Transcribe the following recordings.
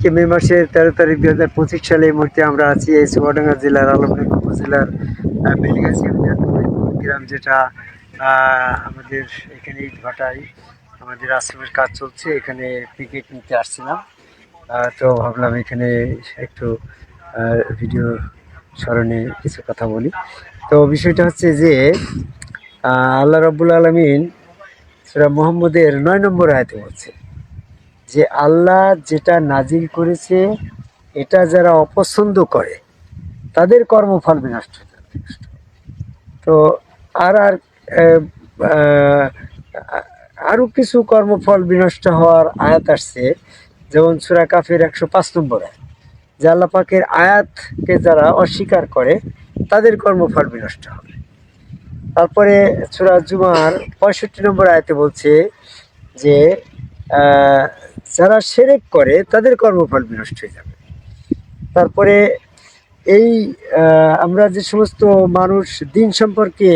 আজকে মে মাসের তেরো তারিখ দুই হাজার পঁচিশ সালে এই মুহূর্তে আমরা আছি এই চুয়াডাঙ্গা জেলার আলমডাঙ্গা উপজেলার বেলগাছি গ্রাম যেটা আমাদের এখানে ইট ভাটায় আমাদের আশ্রমের কাজ চলছে। এখানে পিকেট নিতে আসছিলাম। তো ভাবলাম এখানে একটু ভিডিও স্মরণে কিছু কথা বলি। তো বিষয়টা হচ্ছে যে আল্লাহ রব্বুল আলমিন সেটা মোহাম্মদের নয় নম্বর আয়তে বলছে যে আল্লাহ যেটা নাজিল করেছে এটা যারা অপছন্দ করে তাদের কর্মফল বিনষ্ট। তো আর আর আহ, আহ, আরও কিছু কর্মফল বিনষ্ট হওয়ার আয়াত আসছে যেমন সুরা কাফের একশো পাঁচ নম্বর যে আল্লাহ পাকের আয়াতকে যারা অস্বীকার করে তাদের কর্মফল বিনষ্ট হবে তারপরে সুরা জুমার পঁয়ষট্টি নম্বর আয়াতে বলছে যে যারা সেরেক করে, তাদের কর্মফল বিনষ্ট হয়ে যাবে। তারপরে এই আমরা যে সমস্ত মানুষ দিন সম্পর্কে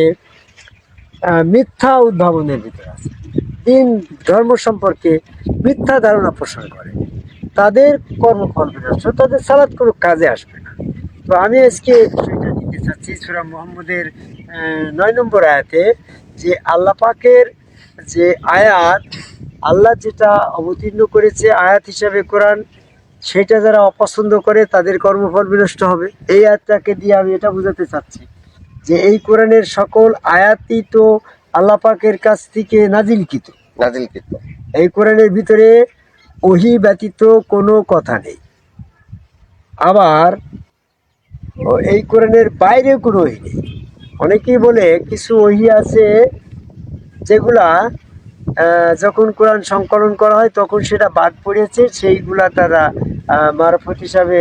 মিথ্যা উদ্ভাবনের ভিতরে আছে। দিন ধর্ম সম্পর্কে মিথ্যা ধারণা পোষণ করে। তাদের কর্মফল বিনষ্ট, তাদের সালাদ কোনো কাজে আসবে না। তো আমি আজকে বিষয়টা নিতে চাচ্ছি, সুরা মোহাম্মদের নয় নম্বর আয়াতে, যে আল্লাহ পাকের যে আয়াত আল্লাহ যেটা অবতীর্ণ করেছে আয়াত হিসাবে কোরআন সেটা যারা অপছন্দ করে তাদের কর্মফল বিনষ্ট হবে। এই আয়াতটাকে দিয়ে আমি এটা বোঝাতে চাচ্ছি যে এই কোরআনের সকল আয়াতই তো আল্লাহ পাকের কাছ থেকে নাজিলকৃত। নাজিলকৃত। এই কোরআনের ভিতরে ওহি ব্যতীত কোনো কথা নেই। আবার এই কোরআনের বাইরে কোনো ওহি নেই। অনেকেই বলে কিছু ওহি আছে যেগুলা যখন কোরআন সংকলন করা হয়, তখন সেটা বাদ পড়েছে। সেইগুলা তারা মারফত হিসাবে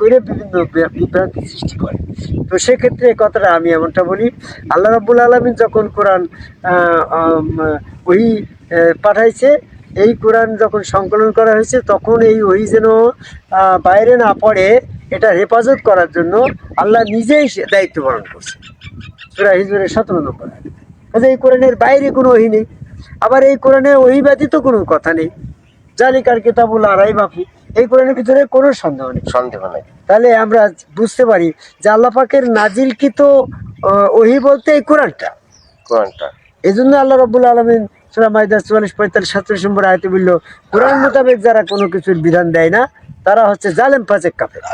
করে বিভিন্ন বিভ্রান্তি সৃষ্টি করে। তো সেক্ষেত্রে কথাটা আমি এমনটা বলি, আল্লাহ রাব্বুল আলমিন যখন কোরআন ওই পাঠাইছে, এই কোরআন যখন সংকলন করা হয়েছে, তখন এই ওই যেন বাইরে না পড়ে, এটা হেফাজত করার জন্য আল্লাহ নিজেই দায়িত্ব পালন করছে। সুরা হিজুরের সতেরো নম্বর আয়াত। কাজে এই কোরআনের বাইরে কোনো ওহি নেই। আবার এই কোরআনে ওহি ব্যতীত কোনো কথা নেই। জালিকার কিতাবুল আড়াই মাফি। এই কোরআনের ভিতরে কোনো সন্দেহ নেই। সন্দেহ নাই। তাহলে আমরা বুঝতে পারি যে আল্লাহ পাকের নাজিলকৃত আহ, ওহি বলতে এই কোরআনটা। কোরআনটা। এই জন্য আল্লাহ রব্বুল আলমিন সুরা মাইদা চুয়াল্লিশ পঁয়তাল্লিশ সাতচল্লিশ নম্বর আয়তে বলল কোরআন মোতাবেক যারা কোনো কিছুর বিধান দেয় না তারা হচ্ছে জালেম পাচেক কাফের।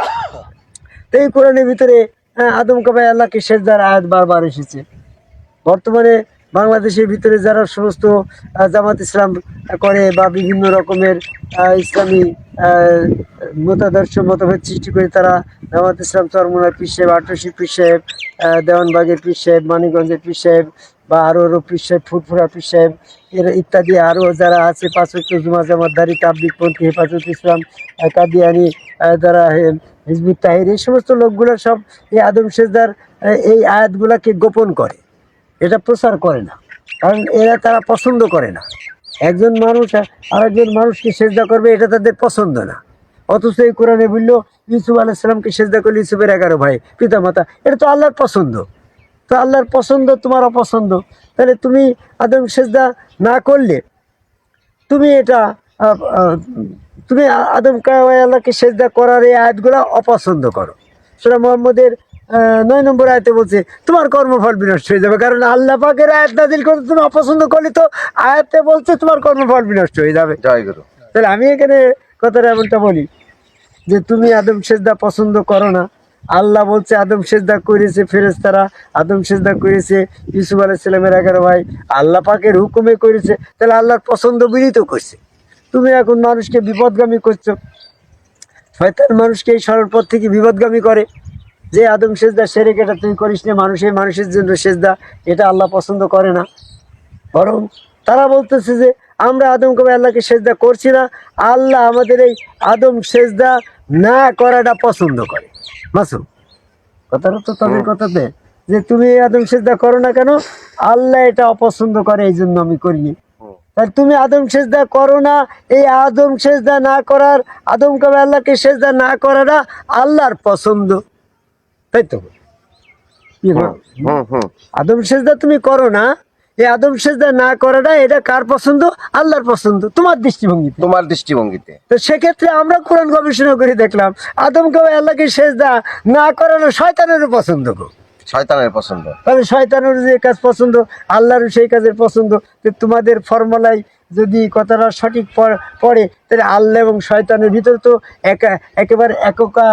তো এই কোরআনের ভিতরে হ্যাঁ, আদম কাবাই আল্লাহকে সেজদার আয়াত বারবার এসেছে। বর্তমানে বাংলাদেশের ভিতরে যারা সমস্ত জামাত ইসলাম করে বা বিভিন্ন রকমের ইসলামী মতাদর্শ মতভেদ সৃষ্টি করে তারা জামাত ইসলাম চরমোনার পীর সাহেব আটরশি পীর সাহেব দেওয়ানবাগের পীর সাহেব, মানিকগঞ্জের পীর সাহেব বা আরও আরও পীর সাহেব ফুটফুরা পীর সাহেব, এর ইত্যাদি আরও যারা আছে পাঁচক জুমা, জামাতদারি তাবলিকপন্থী হেফাজত ইসলাম কাদিয়ানি যারা হিজবুত তাহির, এই সমস্ত লোকগুলো সব এই আদম সেজদার এই আয়াতগুলাকে গোপন করে। এটা প্রচার করে না। কারণ এরা তারা পছন্দ করে না। একজন মানুষ আর একজন মানুষকে সেজদা করবে, এটা তাদের পছন্দ না। অথচ এই কোরআনে বলল, ইউসুফ আলাইসালামকে সেজদা করলে ইউসুফের এগারো ভাই পিতা মাতা এটা তো আল্লাহর পছন্দ। তো আল্লাহর পছন্দ, তোমার অপছন্দ। তাহলে তুমি আদম সেজদা না করলে, তুমি এটা তুমি আদম কাওয়াই আল্লাহকে সেজদা করার এই আয়াতগুলো অপছন্দ করো। সেটা মোহাম্মদের নয় নম্বর আয়তে বলছে তোমার কর্মফল বিনষ্ট হয়ে যাবে কারণ আল্লাহ পাকের আয়াত নাজিল করতে তুমি অপছন্দ করলে তো আয়াতে বলছে তোমার কর্মফল বিনষ্ট হয়ে যাবে। জয় গুরু। তাহলে আমি এখানে কথাটা এমনটা বলি যে তুমি আদম সেজদা পছন্দ করো না। আল্লাহ বলছে আদম সেজদা করেছে ফেরেস্তারা আদম সেজদা করেছে ইউসুফ আলাইসালামের এগারো ভাই আল্লাহ পাকের হুকুমে করেছে। তাহলে আল্লাহর পছন্দ বিনীত করছে। তুমি এখন মানুষকে বিপদগামী করছ। শয়তান মানুষকে এই সরল পথ থেকে বিপদগামী করে। যে আদম সেজদা সেরে এটা তুই করিস না মানুষের মানুষের জন্য সেজদা এটা আল্লাহ পছন্দ করে না। বরং তারা বলতেছে যে আমরা আদম কবে আল্লাহকে সেজদা করছি না আল্লাহ আমাদের এই আদম সেজদা না করাটা পছন্দ করে। মাসু কথাটা তো তাদের কথাতে যে তুমি এই আদম সেজদা করো না কেন আল্লাহ এটা অপছন্দ করে এই জন্য আমি করিনি। তাই তুমি আদম সেজদা করো না এই আদম সেজদা না করার আদম কবে আল্লাহকে সেজদা না করাটা আল্লাহর পছন্দ। তাই তো? আদম সেজদা তুমি করো না এই আদম সেজদা না করাটা এটা কার পছন্দ? আল্লাহর পছন্দ তোমার দৃষ্টিভঙ্গিতে। তোমার দৃষ্টিভঙ্গিতে। তো সেক্ষেত্রে আমরা কোরআন গবেষণা করে দেখলাম আদমকে আল্লাহকে সেজদা না করানো শয়তানেরও পছন্দ গো। শয়তানের পছন্দ। তাহলে শয়তানের যে কাজ পছন্দ আল্লাহরও সেই কাজের পছন্দ তো তোমাদের ফর্মুলায় যদি কথাটা সঠিক পড়ে তাহলে আল্লাহ এবং শয়তানের ভিতরে তো একা একেবারে এককা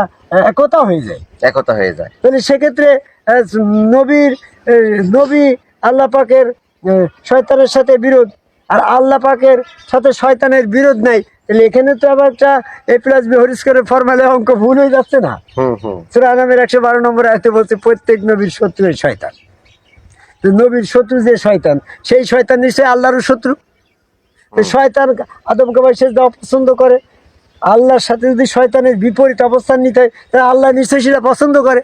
একতা হয়ে যায়। একতা হয়ে যায়। তাহলে সেক্ষেত্রে নবীর নবী আল্লাহ পাকের শয়তানের সাথে বিরোধ আর আল্লাহ পাকের সাথে শয়তানের বিরোধ নাই। তাহলে এখানে তো আবার একটা এ প্লাস বি হরিস করে ফর্মালে অঙ্ক ভুল হয়ে যাচ্ছে না। সুরা নামের একশো বারো নম্বর আয়তে বলছে প্রত্যেক নবীর শত্রু এই শয়তান। তো নবীর শত্রু যে শয়তান সেই শয়তান নিশ্চয়ই আল্লাহরও শত্রু। শয়তান আদমকে ভাই শেষ দেওয়া পছন্দ করে। আল্লাহর সাথে যদি শয়তানের বিপরীত অবস্থান নিতে হয় তাহলে আল্লাহ নিশ্চয়ই সেটা পছন্দ করে।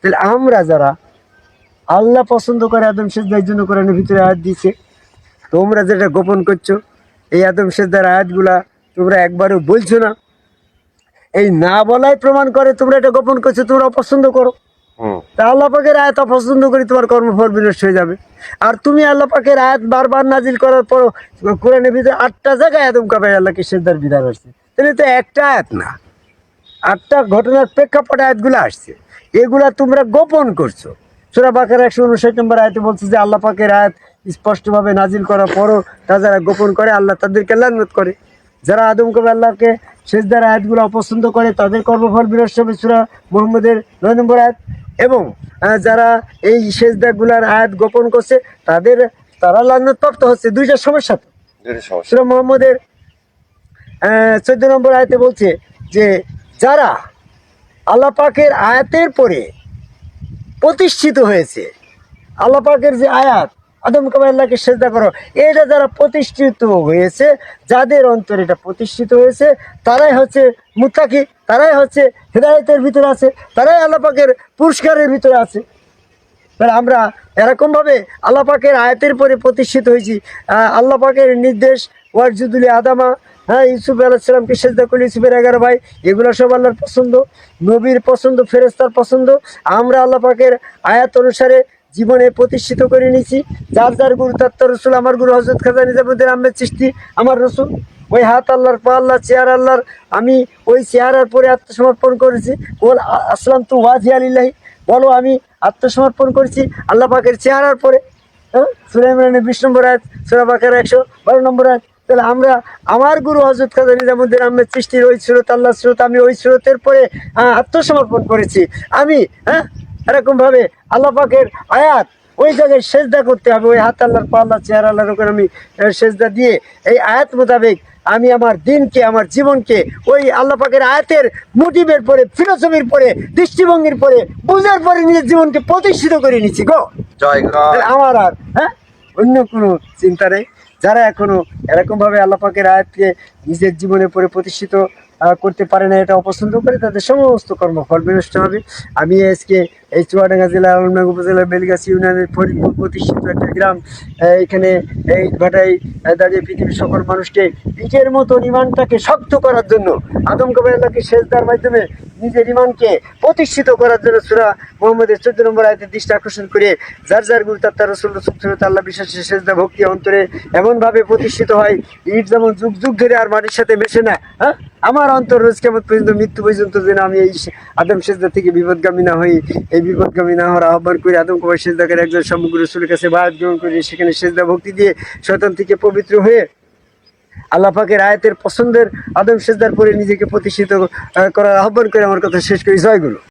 তাহলে আমরা যারা আল্লাহ পছন্দ করে আদম সেজদার জন্য কোরআনের ভিতরে আয়াত দিছে তোমরা যেটা গোপন করছ এই আদম সেজদার আয়াতগুলা তোমরা একবারও বলছো না। এই না বলাই প্রমাণ করে তোমরা এটা গোপন করছ তোমরা অপছন্দ করো। তা আল্লাহ পাকের আয়াত অপছন্দ করে তোমার কর্মফল বিনষ্ট হয়ে যাবে। আর তুমি আল্লাহ পাকের আয়াত বারবার নাজিল করার পর কোরআনের ভিতরে আটটা জায়গায় আদম কাবাই আল্লাহকে সেজদার বিধান আসছে। তাহলে তো একটা আয়াত না। আটটা ঘটনার প্রেক্ষাপটে আয়াতগুলো আসছে। এগুলা তোমরা গোপন করছ। সুরা বাকের একশো উনষাট নম্বর আয়াতে বলছে যে আল্লাহ পাকের আয়াত স্পষ্টভাবে নাজিল করার পরও তা যারা গোপন করে আল্লাহ তাদেরকে লান্নত করে। যারা আদম কবে আল্লাহকে শেষদার আয়াতগুলো অপছন্দ করে তাদের কর্মফল বিনষ্ট হবে সুরা মোহাম্মদের নয় নম্বর আয়াত। এবং যারা এই শেষদাগুলার আয়াত গোপন করছে তাদের তারা লান্নত প্রাপ্ত হচ্ছে। দুইটা সমস্যা তো। সুরা মোহাম্মদের চোদ্দ নম্বর আয়াতে বলছে যে, যারা আল্লাহ পাকের আয়াতের পরে প্রতিষ্ঠিত হয়েছে, আল্লাহ পাকের যে আয়াত, আদম কাবাল্লাহকে সেজদা করো, এটা যারা প্রতিষ্ঠিত হয়েছে, যাদের অন্তরে এটা প্রতিষ্ঠিত হয়েছে, তারাই হচ্ছে মুত্তাকি, তারাই হচ্ছে হৃদায়তের ভিতরে আছে, তারাই আল্লাহ পাকের পুরস্কারের ভিতরে আছে। তাহলে আমরা এরকমভাবে আল্লাপাকের আয়াতের পরে প্রতিষ্ঠিত হয়েছি আল্লাপাকের নির্দেশ, ওয়ারজুদুলি আদামা হ্যাঁ ইউসুফ আলাহিসামকে সেজদা করলে? ইউসুফের এগারো ভাই, এগুলো সব আল্লাহর পছন্দ, নবীর পছন্দ ফেরেস্তার পছন্দ। আমরা আল্লাহ পাকের আয়াত অনুসারে জীবনে প্রতিষ্ঠিত করে নিয়েছি। যার যার গুরু তত্ত্ব রসুল, আমার গুরু হজরত খাজা নিজামুদ্দিন আহমেদ চিস্তি আমার রসুল। ওই হাত আল্লাহর, পা আল্লাহ চেয়ার আল্লাহর। আমি ওই চেয়ারার পরে আত্মসমর্পণ করেছি। আ- আসলাম তু ওয়াজি আলিল্লাহি। বলো, আমি আত্মসমর্পণ করছি আল্লাহ পাকের চেহারার পরে। হ্যাঁ সুলাইমানের বিশ নম্বর আয়াত, সুরা পাকের একশো বারো নম্বর আয়াত। তাহলে আমরা আমার গুরু হজরত খাজা নিজামুদ্দিন আহমেদ সৃষ্টির ওই স্রোত আল্লাহ স্রোত আমি ওই স্রোতের পরে আত্মসমর্পণ করেছি। আমি হ্যাঁ? এরকমভাবে আল্লাহ পাকের আয়াত ওই জায়গায় সেজদা করতে হবে। ওই হাত আল্লাহর পা আল্লাহ চেহারা আল্লাহর ওখানে আমি সেজদা দিয়ে এই আয়াত মোতাবেক আমি আমার দিনকে আমার জীবনকে ওই আল্লাহ পাকের আয়াতের মোটিভের পরে ফিলোসফির পরে দৃষ্টিভঙ্গির পরে বুঝার পরে নিজের জীবনকে প্রতিষ্ঠিত করে নিচ্ছি গো। আমার আর হ্যাঁ? অন্য কোনো চিন্তা নেই। যারা এখনও এরকমভাবে আল্লাহ পাকের আয়াতকে নিজের জীবনে পরে প্রতিষ্ঠিত করতে পারে না, এটা অপছন্দ করে তাদের সমস্ত কর্মফল বিনষ্ট হবে। আমি আজকে এই চুয়াডাঙ্গা জেলার আলমডাঙ্গা উপজেলার বেলগাছি ইউনিয়নের ফরিদপুর প্রতিষ্ঠিত একটা গ্রাম এখানে এই ভাটাই দাঁড়িয়ে পৃথিবীর সকল মানুষকে ইটের মতো ইমানটাকে শক্ত করার জন্য আদম কবাই আল্লাহকে সেজদার মাধ্যমে নিজের ইমানকে প্রতিষ্ঠিত করার জন্য সুরা মোহাম্মদের চোদ্দ নম্বর আয়তের দৃষ্টি আকর্ষণ করে যার যার গুরু তার সুরত আল্লাহ বিশ্বাসের সেজদা ভক্তি অন্তরে এমনভাবে প্রতিষ্ঠিত হয় ইট যেমন যুগ যুগ ধরে আর মাটির সাথে মেশে না হ্যাঁ? আমার অন্তর রোজ কেমন পর্যন্ত, মৃত্যু পর্যন্ত যেন আমি এই আদম সেজদা থেকে বিপদগামী না হই, এই বিপদগামী না হওয়ার আহ্বান করে আদম কুমার সেজদাকের একজন সমগ্র রসুলের কাছে বায়াত গ্রহণ করে সেখানে সেজদা ভক্তি দিয়ে শয়তান থেকে পবিত্র হয়ে আল্লাহ পাকের আয়াতের পছন্দের আদম সেজদার পরে নিজেকে প্রতিষ্ঠিত করার আহ্বান করে আমার কথা শেষ করি। জয়গুলো।